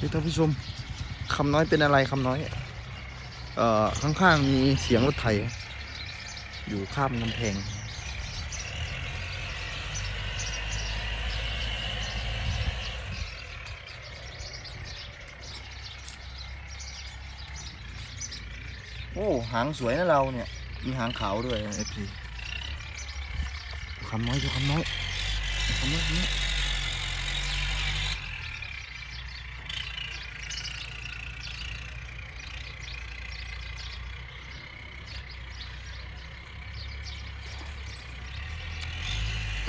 นี่ท่านผู้ชมคำน้อยเป็นอะไรคำน้อย เอ่อ ข้างๆมีเสียงรถไถ อยู่ข้ามกำแพงโอ้หางสวยนะเราเนี่ย มีหางขาวด้วยเอฟซีคำน้อยดูคำน้อยดูคำน้อยคำน้อย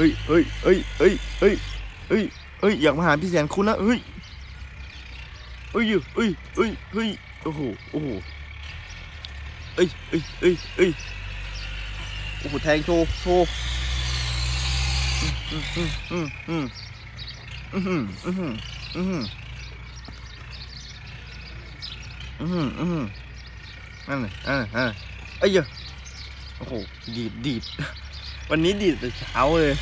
ฮ้ยเฮ้ยเฮ้ยเฮ้ยเฮ้ยเฮ้ยเฮ้ยอยากมาหาพี่แสนคุณนะเฮ้ยเฮ้ยเฮ้ยเฮ้ยเฮ้ยโอ้โหโอ้โหเอ้ยเอ้ยเอ้ยเอ้ยโอ้โหแทงโชว์โชว์อืมอืมอืมอืมอืมอืมอืมอืมอืมอืมอืมนั่นเลยอ่าอ่าเอ้ยโอ้โหดีดดีด วันนี้ดีดแต่เช้าเลย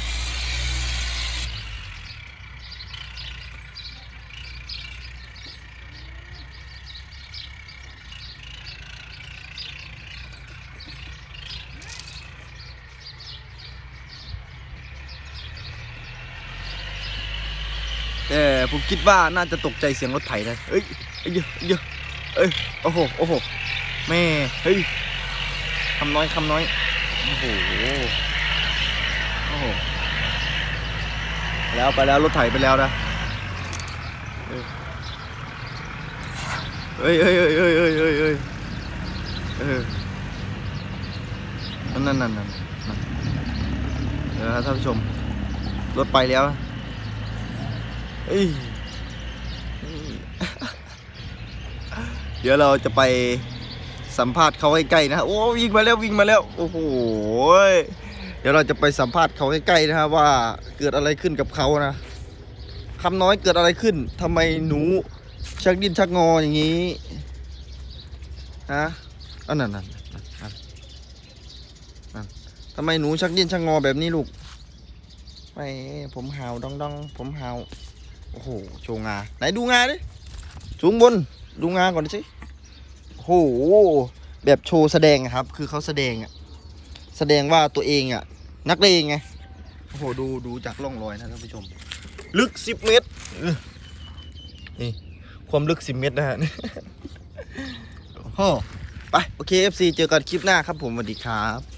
แต่ผมคิดว่าน่าจะตกใจเสียงรถไถนะ เอ้ยเอ้ยเยอะเยอะเอ้ย โอ้โห โอ้โห แม่ เฮ้ย คำน้อย คำน้อย โอ้โห โอ้โหแล้วไปแล้วรถไถไปแล้วนะเอ้ยเอ้ยเอ้ยเอ้ยเอ้ยเอ้ยเอ้ยเออนั่นนั่นนั่นนั่นเดี๋ยวนะท่านผู้ชมรถไปแล้วนะเอ้ยเดี๋ยวเราจะไปสัมภาษณ์เขาใกล้ๆนะ โอ้วิ่งมาแล้ววิ่งมาแล้ว โอ้โห เดี๋ยวเราจะไปสัมภาษณ์เขาใกล้ๆนะครับว่าเกิดอะไรขึ้นกับเขานะคำน้อยเกิดอะไรขึ้นทำไมหนูชักดิ้นชักงออย่างนี้ฮะอันนั้นนั่นนั่นทำไมหนูชักดิ้นชักงอแบบนี้ลูกไม่ผมหาวดองดองๆผมหาวโอ้โหโชว์งาไหนดูงาดิสูงบนดูงาก่อนสิโอ้โหแบบโชว์แสดงครับ คือเขาแสดงอะ แสดงว่าตัวเองอะ นักเลงไงโอ้โหดูดูจากร่องรอยนะท่านผู้ชม ลึกสิบเมตรนี่ความลึกสิบเมตรนะฮะโอ้โหไป โอเค FC เจอกันคลิปหน้าครับผมสวัสดีครับ